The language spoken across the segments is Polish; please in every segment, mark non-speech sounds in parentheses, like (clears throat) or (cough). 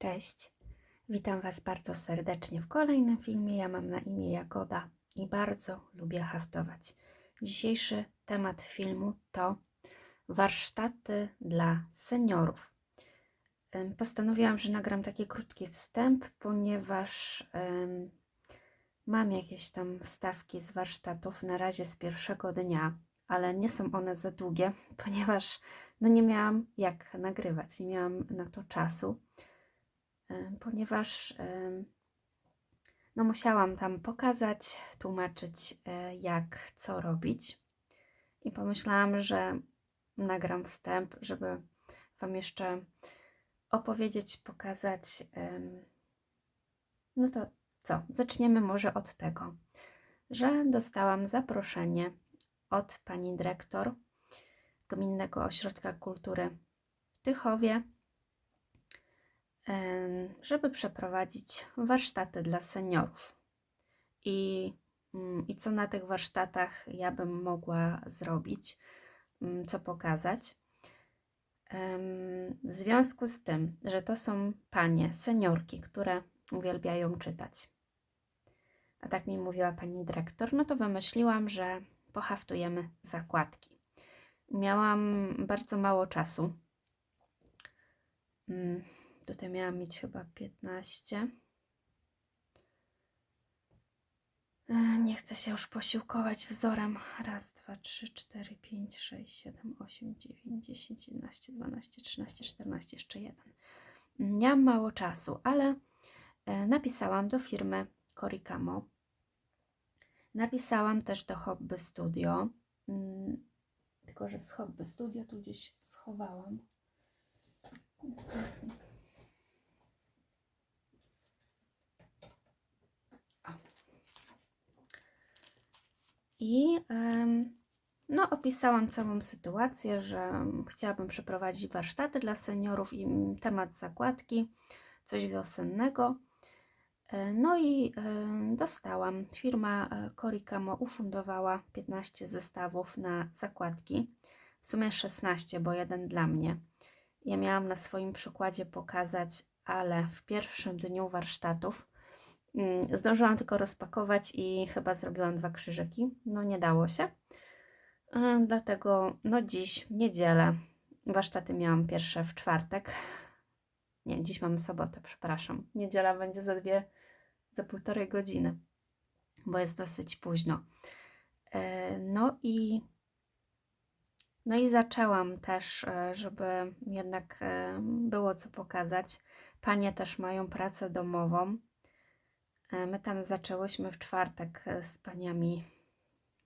Cześć, witam Was bardzo serdecznie w kolejnym filmie. Ja mam na imię Jagoda i bardzo lubię haftować. Dzisiejszy temat filmu to warsztaty dla seniorów. Postanowiłam, że nagram taki krótki wstęp, ponieważ ym, mam jakieś tam wstawki z warsztatów na razie z pierwszego dnia, ale nie są one za długie, (laughs) ponieważ no nie miałam jak nagrywać, nie miałam na to czasu ponieważ no musiałam tam pokazać, tłumaczyć e, jak co robić i pomyślałam, że nagram wstęp, żeby Wam jeszcze opowiedzieć, pokazać. No to co? Zaczniemy może od tego, że dostałam zaproszenie od pani dyrektor Gminnego Ośrodka Kultury w Tychowie żeby przeprowadzić warsztaty dla seniorów. I, mm, I co na tych warsztatach ja bym mogła zrobić, mm, co pokazać. W związku z tym, że to są panie, seniorki, które uwielbiają czytać. A tak mi mówiła pani dyrektor, no to wymyśliłam, że pohaftujemy zakładki. Miałam bardzo mało czasu. Tutaj miałam mieć chyba 15. E, Nie chcę się już posiłkować wzorem. Raz, dwa, trzy, cztery, pięć, sześć, siedem, osiem, dziewięć, dziesięć, jedenaście, dwanaście, trzynaście, czternaście, jeszcze jeden. Miałam mało czasu, ale e, napisałam do firmy Coricamo. Napisałam też do Hobby Studio. Mm, Tylko, że z Hobby Studio tu gdzieś schowałam. I no, opisałam całą sytuację, że chciałabym przeprowadzić warsztaty dla seniorów i temat zakładki, coś wiosennego. E, No i e, dostałam. Firma e, Coricamo ufundowała 15 zestawów na zakładki. W sumie 16, bo jeden dla mnie. Ja miałam na swoim przykładzie pokazać, ale w pierwszym dniu warsztatów Zdążyłam tylko rozpakować i chyba zrobiłam dwa krzyżyki. No nie dało się. E, Dlatego no dziś, niedzielę, warsztaty miałam pierwsze w czwartek. Nie, dziś mamy sobotę, przepraszam. Niedziela będzie za dwie, za półtorej godziny, bo jest dosyć późno. E, No i no i zaczęłam też, e, żeby jednak e, było co pokazać. Panie też mają pracę domową. E, My tam zaczęłyśmy w czwartek e, z paniami,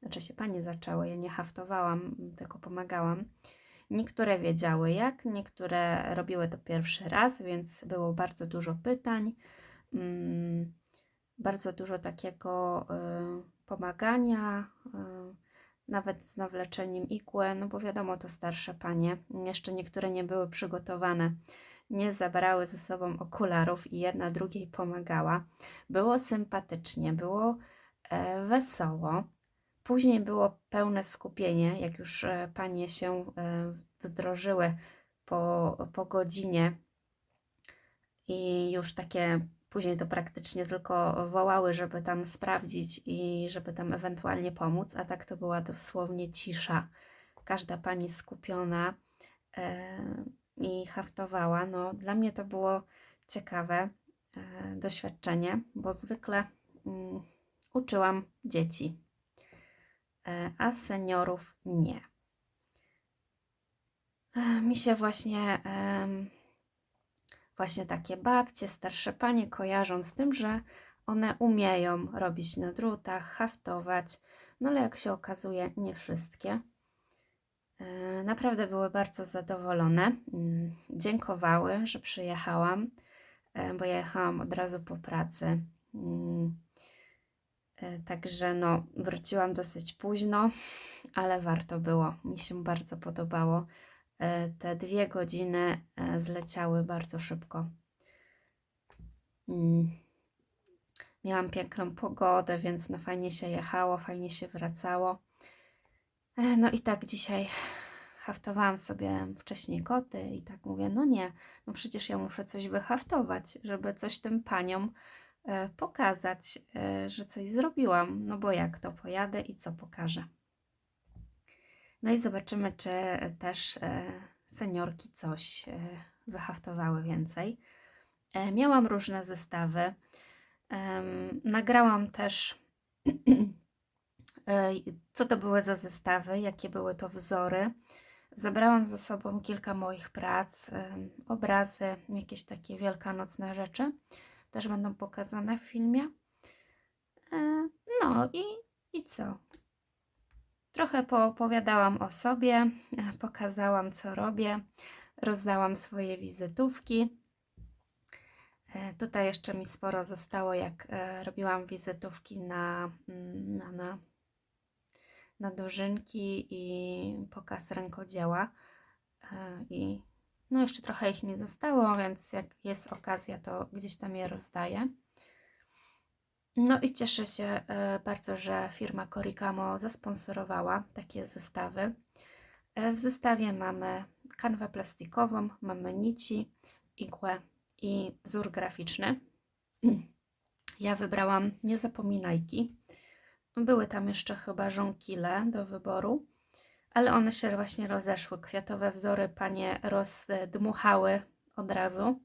znaczy się panie zaczęły, ja nie haftowałam, tylko pomagałam. Niektóre wiedziały jak, niektóre robiły to pierwszy raz, więc było bardzo dużo pytań, mm, bardzo dużo takiego e, pomagania, nawet z nawleczeniem igły, no bo wiadomo, to starsze panie, jeszcze niektóre nie były przygotowane nie zabrały ze sobą okularów i jedna drugiej pomagała. Było sympatycznie, było e, wesoło. Później było pełne skupienie, jak już e, panie się e, wdrożyły po, po godzinie i już takie później to praktycznie tylko wołały, żeby tam sprawdzić i żeby tam ewentualnie pomóc, a tak to była dosłownie cisza. Każda pani skupiona. I haftowała. No, dla mnie to było ciekawe e, doświadczenie, bo zwykle mm, uczyłam dzieci, e, a seniorów nie. E, mi się właśnie, właśnie takie babcie, starsze panie kojarzą z tym, że one umieją robić na drutach, haftować, no ale jak się okazuje, nie wszystkie. E, Naprawdę były bardzo zadowolone. Mm, Dziękowały, że przyjechałam, e, bo ja jechałam od razu po pracy. Mm, e, Także no, wróciłam dosyć późno, ale warto było. Mi się bardzo podobało. Te dwie godziny zleciały bardzo szybko. Mm. Miałam piękną pogodę, więc no fajnie się jechało, fajnie się wracało. E, No i tak dzisiaj haftowałam sobie wcześniej koty i tak mówię, no nie, no przecież ja muszę coś wyhaftować, żeby coś tym paniom e, pokazać, e, że coś zrobiłam, no bo jak to pojadę i co pokażę. No i zobaczymy, czy też seniorki coś wyhaftowały więcej. Miałam różne zestawy. Nagrałam też, (clears throat) co to były za zestawy, jakie były to wzory. Zabrałam ze sobą kilka moich prac, obrazy, jakieś takie wielkanocne rzeczy. Też będą pokazane w filmie. E, No i, i co? Trochę poopowiadałam o sobie, e, pokazałam co robię, rozdałam swoje wizytówki. E, Tutaj jeszcze mi sporo zostało, jak robiłam wizytówki na, na, na, na dożynki i pokaz rękodzieła. E, I no jeszcze trochę ich mi zostało, więc jak jest okazja, to gdzieś tam je rozdaję. No i cieszę się e, bardzo, że firma Korikamo zasponsorowała takie zestawy. E, W zestawie mamy kanwę plastikową, mamy nici, igłę i wzór graficzny. (clears throat) Ja wybrałam niezapominajki. Były tam jeszcze chyba żonkile do wyboru, ale one się właśnie rozeszły. Kwiatowe wzory panie rozdmuchały od razu.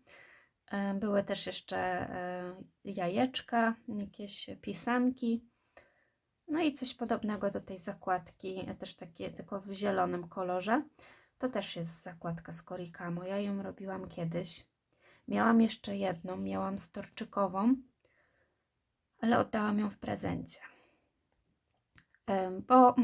E, Były też jeszcze e, jajeczka, jakieś pisanki. No i coś podobnego do tej zakładki, e, też takie tylko w zielonym kolorze. To też jest zakładka z Korikamo. Ja ją robiłam kiedyś. Miałam jeszcze jedną, miałam storczykową, ale oddałam ją w prezencie. Bo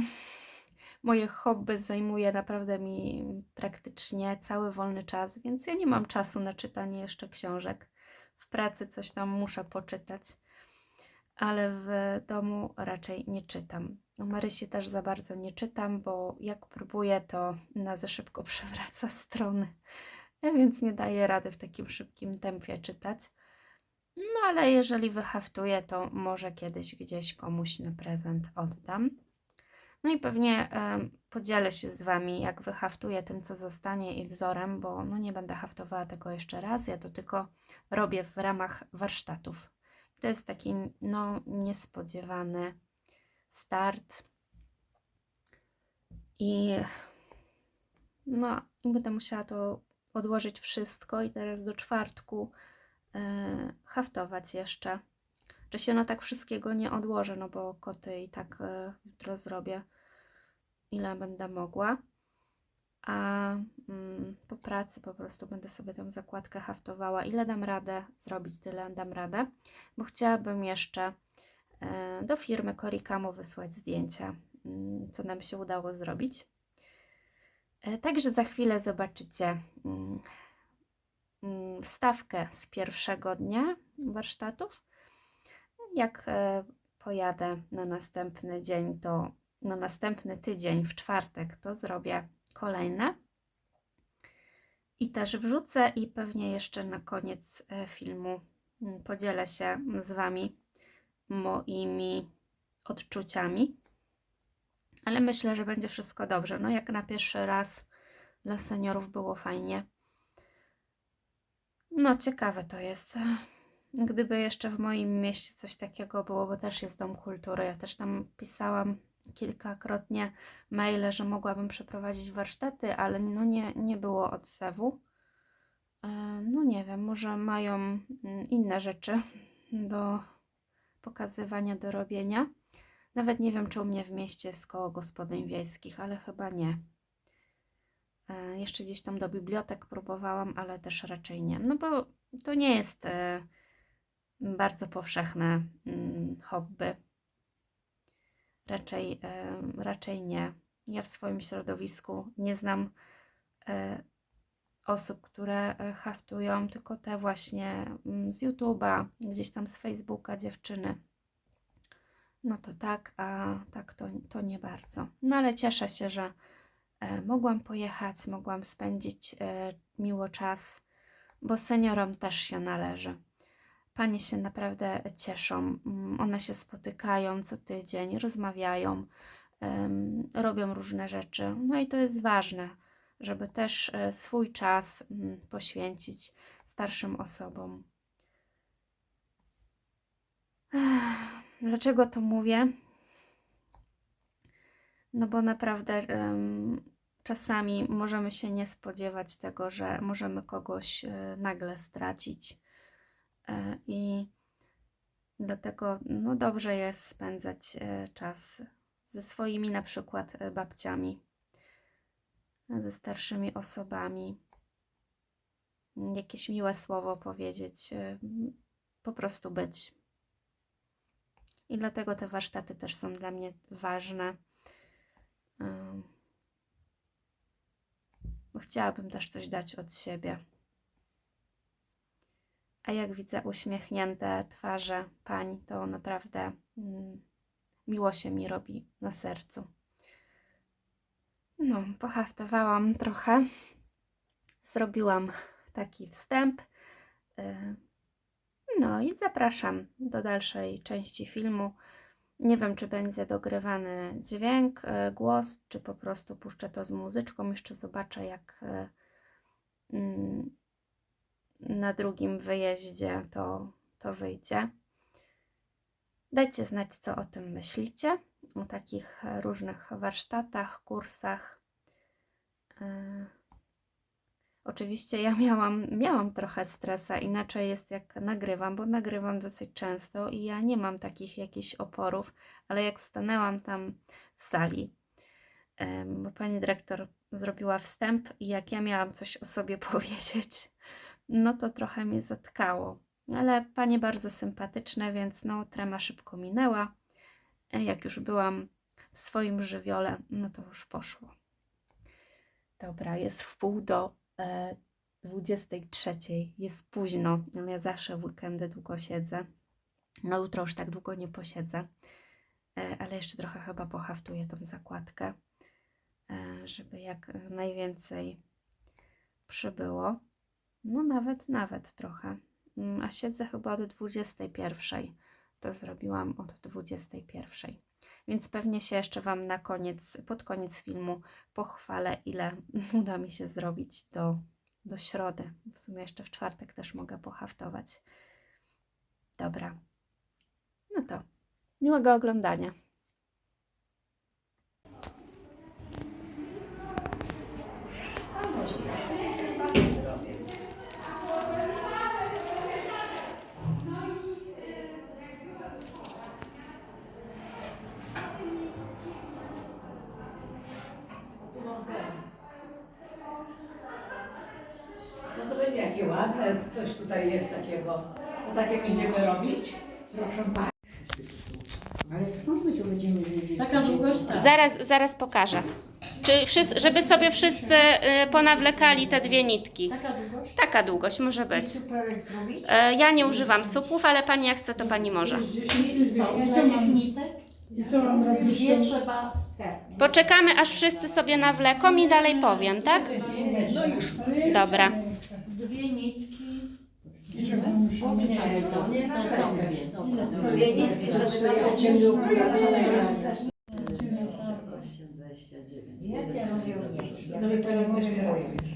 (laughs) moje hobby zajmuje naprawdę mi praktycznie cały wolny czas, więc ja nie mam czasu na czytanie jeszcze książek. W pracy coś tam muszę poczytać, ale w domu raczej nie czytam. U Marysi też za bardzo nie czytam, bo jak próbuję, to na za szybko (laughs) przewraca strony, więc nie daję rady w takim szybkim tempie czytać. No ale jeżeli wyhaftuję, to może kiedyś gdzieś komuś na prezent oddam. No i pewnie em, podzielę się z Wami, jak wyhaftuję tym, co zostanie i wzorem, bo no nie będę haftowała tego jeszcze raz. Ja to tylko robię w ramach warsztatów. To jest taki no, niespodziewany start. I no, i będę musiała to odłożyć wszystko i teraz do czwartku haftować jeszcze. Czy się no tak wszystkiego nie odłożę, no bo koty i tak e, jutro zrobię ile będę mogła. A mm, po pracy po prostu będę sobie tą zakładkę haftowała. Ile dam radę zrobić, tyle dam radę, bo chciałabym jeszcze e, do firmy Korikamo wysłać zdjęcia, mm, co nam się udało zrobić. E, Także za chwilę zobaczycie mm, wstawkę z pierwszego dnia warsztatów. Jak e, pojadę na następny dzień, to na następny tydzień, w czwartek, to zrobię kolejne. I też wrzucę i pewnie jeszcze na koniec e, filmu mm, podzielę się z Wami moimi odczuciami. Ale myślę, że będzie wszystko dobrze. No jak na pierwszy raz dla seniorów było fajnie. No ciekawe to jest. Gdyby jeszcze w moim mieście coś takiego było, bo też jest Dom Kultury, ja też tam pisałam kilkakrotnie maile, że mogłabym przeprowadzić warsztaty, ale no nie, nie było odzewu. E, No nie wiem, może mają mm, inne rzeczy do pokazywania, do robienia. Nawet nie wiem, czy u mnie w mieście jest koło gospodyń wiejskich, ale chyba nie. E, Jeszcze gdzieś tam do bibliotek próbowałam, ale też raczej nie. No bo to nie jest e, bardzo powszechne mm, hobby. Raczej, e, raczej nie. Ja w swoim środowisku nie znam osób, które haftują, tylko te właśnie mm, z YouTube'a, gdzieś tam z Facebooka dziewczyny. No to tak, a tak to, to nie bardzo. No ale cieszę się, że mogłam pojechać, mogłam spędzić e, miło czas, bo seniorom też się należy. Panie się naprawdę cieszą. Mm, One się spotykają co tydzień, rozmawiają, robią różne rzeczy. No i to jest ważne. żeby też e, swój czas mm, poświęcić starszym osobom. Dlaczego to mówię? No bo naprawdę czasami możemy się nie spodziewać tego, że możemy kogoś e, nagle stracić. E, I dlatego no, dobrze jest spędzać e, czas ze swoimi na przykład babciami, ze starszymi osobami. Jakieś miłe słowo powiedzieć, po prostu być. I dlatego te warsztaty też są dla mnie ważne. Bo chciałabym też coś dać od siebie. A jak widzę uśmiechnięte twarze pań, to naprawdę mm, miło się mi robi na sercu. No, pohaftowałam trochę. Zrobiłam taki wstęp. Y, No i zapraszam do dalszej części filmu. Nie wiem, czy będzie dogrywany dźwięk, e, głos, czy po prostu puszczę to z muzyczką. Jeszcze zobaczę, jak e, mm, na drugim wyjeździe to, to wyjdzie. Dajcie znać, co o tym myślicie, o takich e, różnych warsztatach, kursach. Oczywiście ja miałam, miałam trochę stresa, inaczej jest jak nagrywam, bo nagrywam dosyć często i ja nie mam takich jakichś oporów, ale jak stanęłam tam w sali, bo pani dyrektor zrobiła wstęp i jak ja miałam coś o sobie (laughs) powiedzieć, no to trochę mnie zatkało. Ale panie bardzo sympatyczne, więc no trema szybko minęła. Jak już byłam w swoim żywiole, no to już poszło. Dobra, jest w pół do 23. Jest późno, ale ja zawsze w weekendy długo siedzę. No jutro już tak długo nie posiedzę, e, ale jeszcze trochę chyba pohaftuję tą zakładkę, e, żeby jak najwięcej przybyło. No nawet, nawet trochę. Mm, A siedzę chyba od 21. To zrobiłam od 21. Więc pewnie się jeszcze Wam na koniec, pod koniec filmu pochwalę, ile (laughs) uda mi się zrobić do, do środy. W sumie jeszcze w czwartek też mogę pohaftować. Dobra. No to miłego oglądania. No to będzie jakie ładne, coś tutaj jest takiego. To takie będziemy robić? Proszę Pani. Ale skąd my to będziemy wiedzieć? Taka długość tak. Zaraz, zaraz pokażę. Czy wszyscy, żeby sobie wszyscy y, ponawlekali te dwie nitki. Taka długość? Taka długość może być. Zrobić? E, Ja nie używam supów, ale pani jak chce, to pani może. I co? I co mam nitek? I co mam robić? Dwie trzeba... Tak. Poczekamy, aż wszyscy sobie nawleką i dalej powiem, tak? No już. Dobra. Czego musimy? Nie, to nie na są dwie. Dobra. Dwie nitki sobie na Ciemne okulary. Ja nie rozumiem. No i teraz weźmie robisz.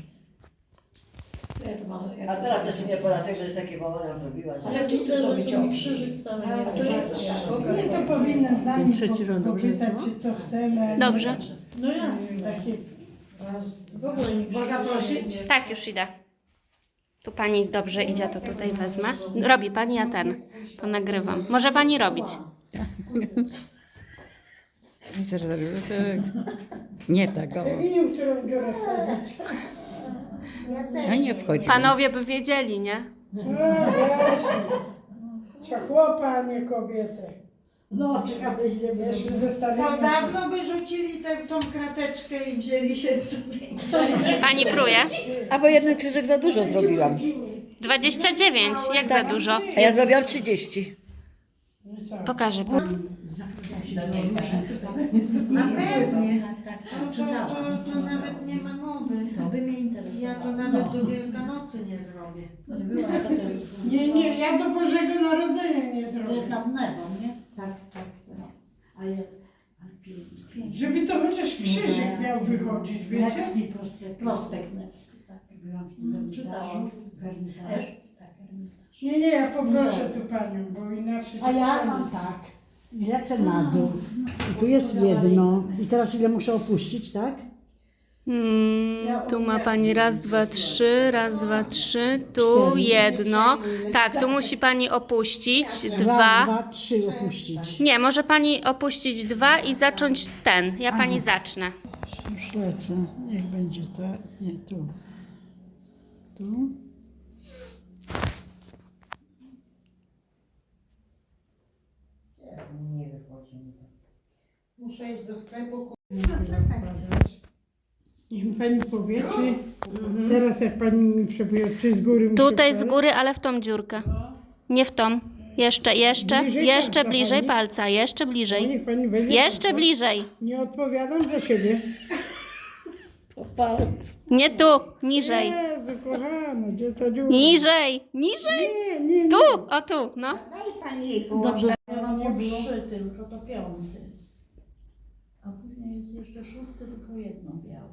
Ja to mam, ja A teraz też nie pora tego, żeś takiego woda zrobiła, że... Ale tu to wyciągnij. A to nie Nie, to powinna z nami Ten trzeci rząd dobrze popytać, co chcemy. nie Dobrze. No jasne. Takie W ogóle nie Można prosić? Tak, już idę. Tu pani dobrze idzie, to tutaj wezmę. Robi pani, ja ten. To nagrywam. Może pani robić. Myślę, że dobrze, tak. Nie tak, o. Winił, którą dziurę wsadzić. A nie wchodzi. Panowie by wiedzieli, nie? No. Trzeba chłopa, a nie kobietę. No, ciekawe ile Wiesz, będzie. ze To starymi. dawno by rzucili tę, tą krateczkę i wzięli się sobie. Pani pruje. A bo jeden krzyżyk za dużo zrobiłam. 29, jak za dużo. A ja zrobiłam 30. I co? Pokażę pani. Na pewnie. Tak, To, to, to, to nawet nie ma mowy. To by mnie Ja interesowało. to nawet do Wielkanocy nie zrobię. Nie, nie, ja do Bożego Narodzenia nie To zrobię. jest nad Newą, nie? Tak, tak. No. A ja... a Żeby to chociaż krzyżyk miał wychodzić, wiecie? Nevski prospekt. Prospekt Nevski, tak. Byłam w tym Czytałam. Tak, Hermitage. Nie, nie, ja poproszę tu panią, bo inaczej... A ja mam tak. Lecę na dół. I tu jest jedno. I teraz ile muszę opuścić, tak? Mm, tu ma pani raz, dwa, trzy, raz, dwa, trzy, tu jedno. Tak, tu musi pani opuścić Raz, dwa. dwa, trzy opuścić. Nie, może pani opuścić dwa i zacząć ten. Ja pani zacznę. Już lecę. Niech będzie tak. Nie, tu. Tu. Muszę iść do sklepu. Niech mi pani powie, czy teraz jak pani mi przepowie, czy z góry Tutaj z góry, ale w tą dziurkę. Nie w tą. Jeszcze, jeszcze, Bliżej jeszcze palca bliżej pani? palca, jeszcze No, bliżej. Niech pani będzie Jeszcze bliżej. Nie odpowiadam za siebie. Nie tu, niżej. Jezu, kochana, gdzie ta dziura? Niżej, niżej. Nie, nie, nie. Tu, o tu, no. Dobrze. Ja mam tylko, to piąty. A później jest jeszcze szósty, tylko jedno białe.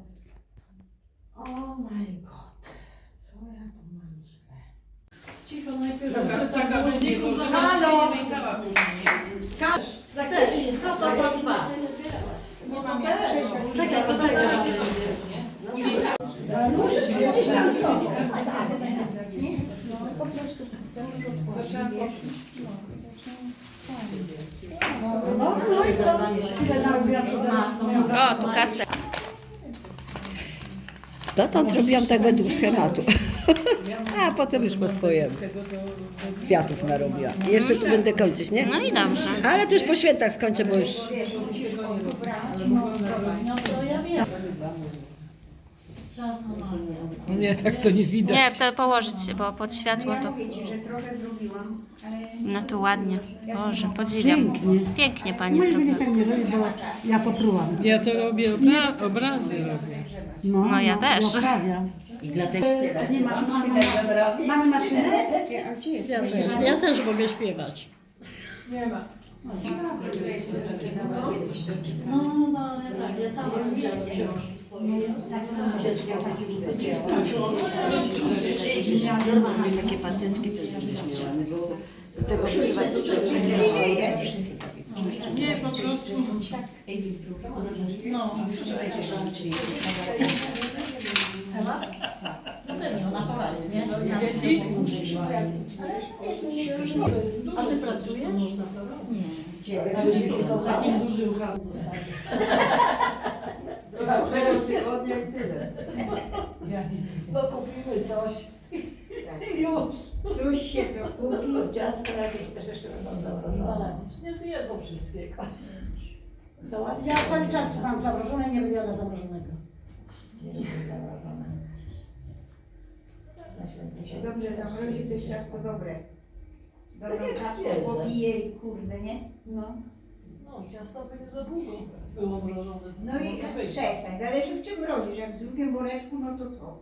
Oh my god. Co ja tu mam źle? Cicho najpierw przeczytam głośniku, Halo! Czekaj, poczekaj. No, no i co? Ile narobiłam, żeby O, tu kasę. Dotąd robiłam tak według schematu. A potem już po swojemu. Kwiatów narobiłam. I jeszcze tu będę kończyć, nie? No i dobrze. Ale to już po świętach skończę, bo już... No to ja wiem. Nie, tak to nie widać. Nie, to położyć się, bo pod światło to... No tu ładnie. Boże, podziwiam. Pięknie. Pięknie pani Moje zrobiła. tak nie robi, bo ja poprułam. Ja to robię, obra- obrazy robię. No, ja też. Poprawiam. I dlatego... Nie ma, mamy, mamy maszynę? Ja też, ja też mogę śpiewać. No, no, ale tak, ja sama widziałam książki swoje. Takie paseczki to już miałam, bo tego używać Nie, po prostu. No. No pewnie, ona Pola jest, nie? Dzieci? A ty pracujesz? Nie. Takim dużym chaos zostanie. No kupimy coś. Już. Coś się dokupi. Ciasto jakieś też jeszcze będą zamrożone. Nie zjedzą wszystkiego. Ja cały czas mam zamrożone i nie będę jadła zamrożonego. Jak się dobrze zamrozi, to jest ciasto dobre. Dobrą Tak jak świeże. popije i kurde, nie? No. No, ciasto by nie za długo było mrożone. No i przestań, zależy w czym mrozisz. Jak w zwykłym woreczku, no to co?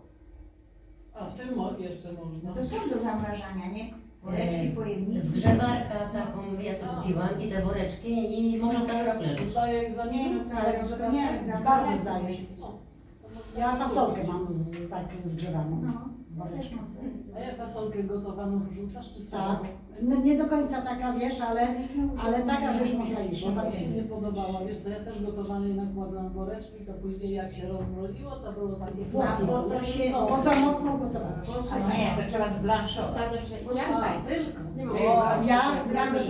A w mo- jeszcze można. No to są do zamrażania, nie? Woreczki, Z pojemniki. drzewarka taką ja sobie kupiłam i te woreczki i można cały rok leżeć. Zdaję Nie, egzamin. no całe to nie, jak Bardzo zamrażasz. zdaje. Ja fasolkę mam z, tak zgrzewaną. No, Woreczkę. A jak fasolkę gotowaną wrzucasz czy Tak. No, nie do końca taka, wiesz, ale, ale taka, że już można jeść. Ona Ja mi tak się nie podobała. Wiesz co, ja też gotowanej nakładłam woreczki, to później jak się rozmroziło, to było takie A fłoki. bo to się... No. Poza mocną gotowałaś. Posłuchaj. Nie, to trzeba zblanszować. Posłuchaj. A, tylko. O, ja Ja gotować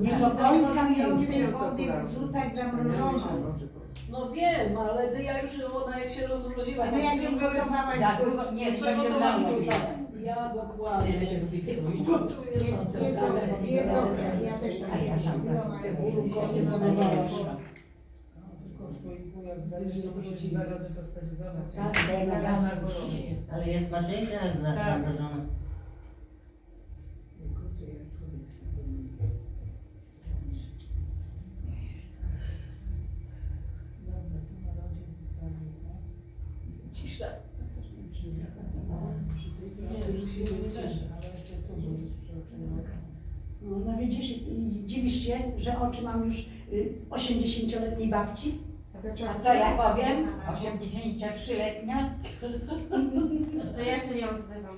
nie nie do końca gotującej wody wrzucać zamrożoną. No wiem, ale ja już ona jak się rozmroziła, No to jak już gotowałaś, Tak, to było- nie, to się przegotowałam, blansuje. tak. Ja dokładnie gotuję. jest, jest dobre, jest dobre. Ja też tak Tak. Ale jest smaczniejsze jak za- zamrożone. Tu No, no widzisz, i dziwisz się, że oczy mam już y, 80-letniej babci? to trzeba A co ja powiem? 83-letnia? No ja się nie odzywam.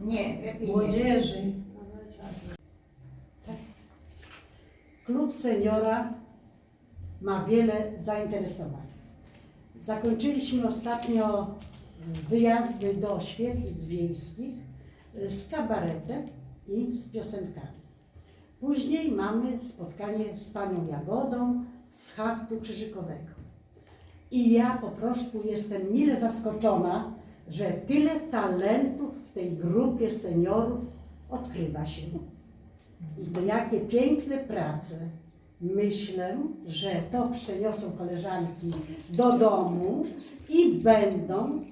Nie, lepiej nie. Młodzieży. Klub seniora ma wiele zainteresowań. Zakończyliśmy ostatnio wyjazdy do świetlic wiejskich y, z kabaretem i z piosenkami. Później mamy spotkanie z panią Jagodą z Haktu Krzyżykowego. I ja po prostu jestem mile zaskoczona, że tyle talentów w tej grupie seniorów odkrywa się. I to jakie piękne prace. Myślę, że to przeniosą koleżanki do domu i będą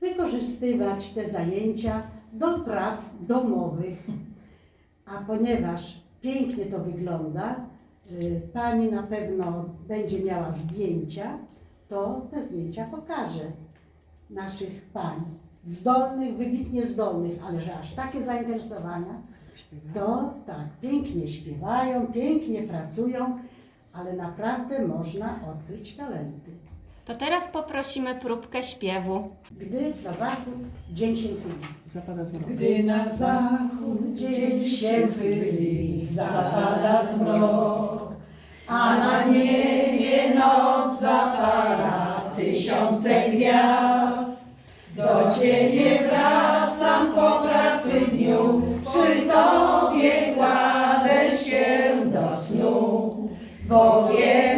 wykorzystywać te zajęcia do prac domowych. A ponieważ pięknie to wygląda, y, pani na pewno będzie miała zdjęcia, to te zdjęcia pokaże naszych pań. Zdolnych, wybitnie zdolnych, ale że aż takie zainteresowania, to tak, pięknie śpiewają, pięknie pracują, ale naprawdę można odkryć talenty. To teraz poprosimy próbkę śpiewu. Gdy na zachód dzień się chyli. Zapada zmrok. Gdy na zachód dzień się chyli, zapada zmrok, a na niebie noc zapala tysiące gwiazd. Do Ciebie bo wiem,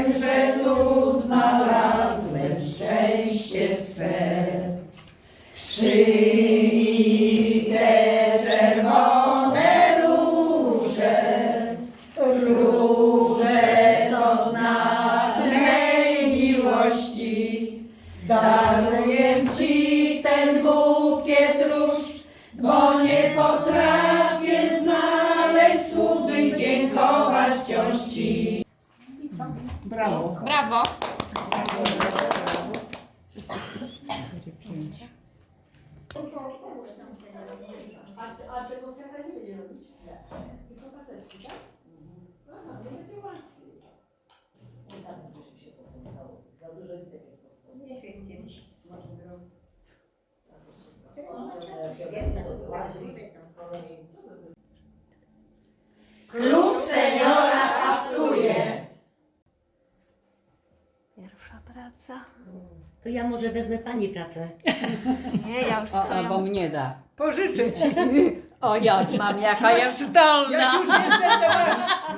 Brawo. Brawo! Nie wiem, kiedyś może zrobić. Klub seniora haftuje. Praca. To ja może wezmę pani pracę. (laughs) Nie, ja już O, swoją. albo mnie da. Pożyczę ci. (laughs) O, jak mam, jaka jest zdolna. A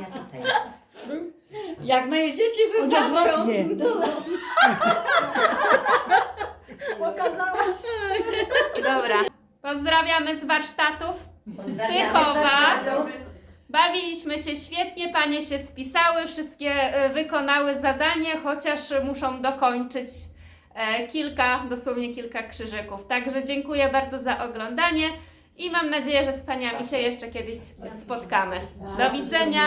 ja tutaj. Jak moje dzieci zobaczą. Odwrotnie. (laughs) Dobra. Pozdrawiamy z warsztatów. Pozdrawiamy Tychowa. warsztatów. Bawiliśmy się świetnie, panie się spisały, wszystkie e, wykonały zadanie, chociaż muszą dokończyć e, kilka, dosłownie kilka krzyżyków. Także dziękuję bardzo za oglądanie i mam nadzieję, że z paniami się jeszcze kiedyś spotkamy. Do widzenia!